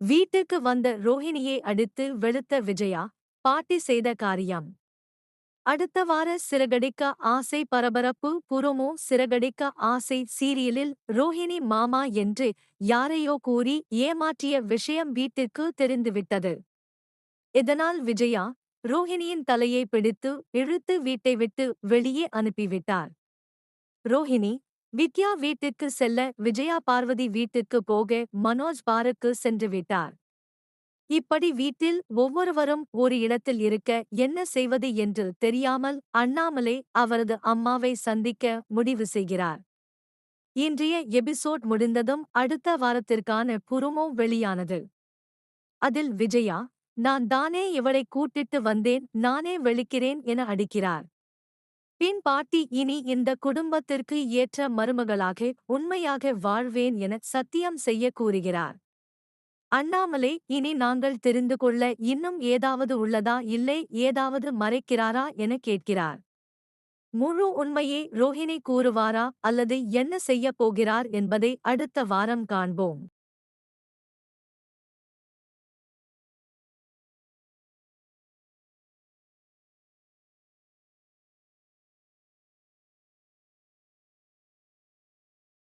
வீட்டுக்கு வந்த ரோஹிணியை அடித்து வெளுத்த விஜயா பாட்டி செய்த காரியம். அடுத்த வார சிறகடிக்க ஆசை பரபரப்பு புறமோ சிறகடிக்க ஆசை சீரியலில் ரோஹிணி மாமா என்று யாரையோ கூறி ஏமாற்றிய விஷயம் வீட்டிற்கு தெரிந்துவிட்டது. இதனால் விஜயா ரோஹிணியின் தலையை பிடித்து இழுத்து வீட்டை விட்டு வெளியே அனுப்பிவிட்டார். ரோஹிணி வித்யா வீட்டுக்கு செல்ல விஜயா பார்வதி வீட்டுக்கு போக மனோஜ் பாருக்கு சென்று விட்டார். இப்படி வீட்டில் ஒவ்வொருவரும் ஒரு இடத்தில் இருக்க என்ன செய்வது என்று தெரியாமல் அண்ணாமலே அவரது அம்மாவை சந்திக்க முடிவு செய்கிறார். இன்றைய எபிசோட் முடிந்ததும் அடுத்த வாரத்திற்கான புருமோ வெளியானது. அதில் விஜயா நான் தானே இவளை கூட்டிட்டு வந்தேன் நானே வெளிக்கிறேன் என அடிக்கிறார். பின் பாட்டி இனி இந்த குடும்பத்திற்கு ஏற்ற மருமகளாக உண்மையாக வாழ்வேன் என சத்தியம் செய்ய கூறுகிறார். அண்ணாமலை இனி நாங்கள் தெரிந்து கொள்ள இன்னும் ஏதாவது உள்ளதா இல்லை ஏதாவது மறைக்கிறாரா என கேட்கிறார். முழு உண்மையை ரோஹிணி கூறுவாரா அல்லது என்ன செய்யப் போகிறார் என்பதை அடுத்த வாரம் காண்போம்.